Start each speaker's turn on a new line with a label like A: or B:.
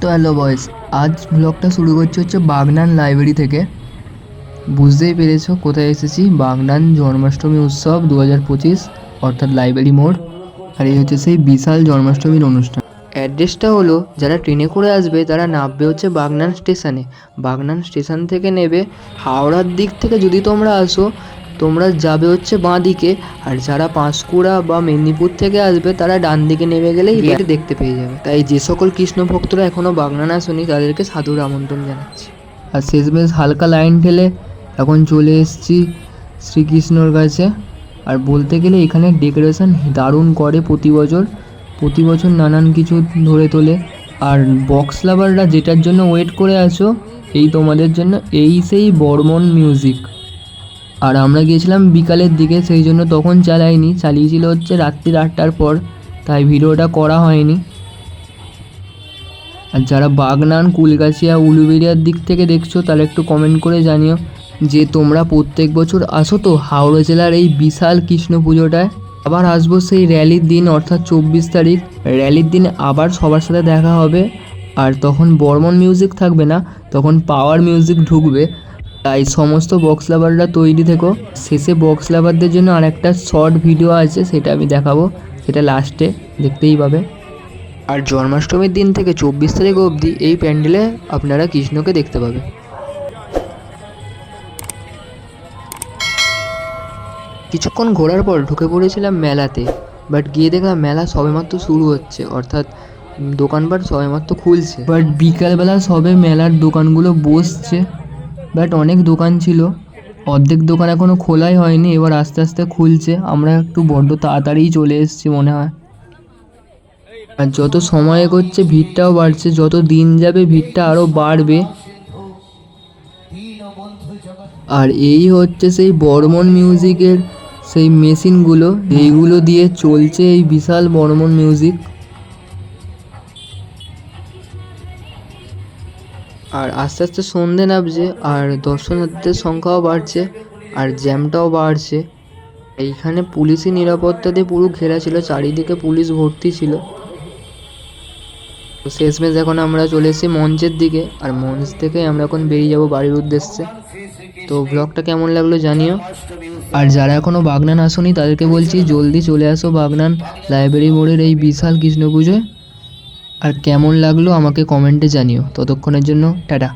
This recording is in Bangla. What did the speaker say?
A: তো হ্যালো বয়েস আজ ব্লগটা শুরু করছে হচ্ছে বাগনান লাইব্রেরি থেকে। বুঝতেই পেরেছ কোথায় এসেছি? বাগনান জন্মাষ্টমী উৎসব দু হাজার পঁচিশ, অর্থাৎ লাইব্রেরি মোড়। আর এই হচ্ছে সেই বিশাল জন্মাষ্টমীর অনুষ্ঠান। অ্যাড্রেসটা হলো, যারা ট্রেনে করে আসবে, তারা নামবে হচ্ছে বাগনান স্টেশনে বাগনান স্টেশন থেকে নেবে, হাওড়ার দিক থেকে যদি তোমরা আসো তোমরা যাবে হচ্ছে বাঁ দিকে, আর যারা পাঁশকুড়া বা মেদিনীপুর থেকে আসবে, তারা ডান দিকে নেমে গেলেই গেট দেখতে পেয়ে যাবে। তাই যে সকল কৃষ্ণ ভক্তরা এখনও বাগনান আসেনি তাদেরকে সাধুর আমন্ত্রণ জানাচ্ছি। আর শেষমেশ হালকা লাইন ঠেলে এখন চলে এসেছি শ্রীকৃষ্ণর কাছে। আর বলতে গেলে এখানে ডেকোরেশন দারুণ করে প্রতি বছর। প্রতি বছর নানান কিছু ধরে তোলে। আর বক্স লাভাররা যেটার জন্য ওয়েট করে আছো, এই তোমাদের জন্য এই সেই বর্মন মিউজিক আর আমরা গিয়েছিলাম বিকালের দিকে, সেই জন্য তখন চালাইনি। চালিয়েছিল হচ্ছে রাত্রির আটটার পর, তাই ভিডিওটা করা হয়নি। আর যারা বাগনান, কুলগাছিয়া, উলুবেরিয়ার দিক থেকে দেখছ তাহলে একটু কমেন্ট করে জানিও যে তোমরা প্রত্যেক বছর আসো তো হাওড়া জেলার এই বিশাল কৃষ্ণ পুজোটায়। আবার আসব সেই র্যালির দিন, অর্থাৎ চব্বিশ তারিখ। র্যালির দিন আবার সবার সাথে দেখা হবে। আর তখন বর্মন মিউজিক থাকবে না, তখন পাওয়ার মিউজিক ঢুকবে। তাই সমস্ত বক্স লাভাররা তৈরি থেকো। শেষে বক্স লাভারদের জন্য আর একটা শর্ট ভিডিও আছে, সেটা আমি দেখাবো। সেটা লাস্টে দেখতেই পাবে। আর জন্মাষ্টমীর দিন থেকে চব্বিশ তারিখ অবধি এই প্যান্ডেলে আপনারা কৃষ্ণকে দেখতে পাবে। কিছুক্ষণ ঘোরার পর ঢুকে পড়েছিলাম মেলাতে বাট গিয়ে দেখলাম মেলা সবেমাত্র শুরু হচ্ছে, অর্থাৎ দোকানপাট সবেমাত্র খুলছে। বাট বিকালবেলা সবে মেলার দোকানগুলো বসছে। বাট অনেক দোকান ছিল। অর্ধেক দোকান এখনও খোলাই হয়নি। এবার আস্তে আস্তে খুলছে। আমরা একটু বড্ড তাড়াতাড়িই চলে এসেছি মনে হয়। আর যত সময় এগোচ্ছে, ভিড়টাও বাড়ছে। যত দিন যাবে, ভিড়টা আরও বাড়বে। আর এই হচ্ছে সেই বর্মন মিউজিকের সেই মেশিনগুলো এইগুলো দিয়ে চলছে এই বিশাল বর্মন মিউজিক আর আস্তে আস্তে সন্ধে নামছে আর দর্শনার্থীদের সংখ্যাও বাড়ছে আর জ্যামটাও বাড়ছে। এইখানে পুলিশি নিরাপত্তা দিয়ে পুরো ঘেরা ছিল, চারিদিকে পুলিশ ভর্তি ছিল। তো শেষমেশ এখন আমরা চলে এসেছি মঞ্চের দিকে আর মঞ্চ থেকে আমরা এখন বেরিয়ে যাব বাড়ির উদ্দেশ্যে। তো ব্লগটা কেমন লাগল জানিও। আর যারা এখনও বাগনান আসোনি তাদেরকে বলছি জলদি চলে আসো বাগনান লাইব্রেরি মোড়ের এই বিশাল কৃষ্ণ পুজোয় আর কেমন লাগল আমাকে কমেন্টে জানিও। ততক্ষণের জন্য টাটা।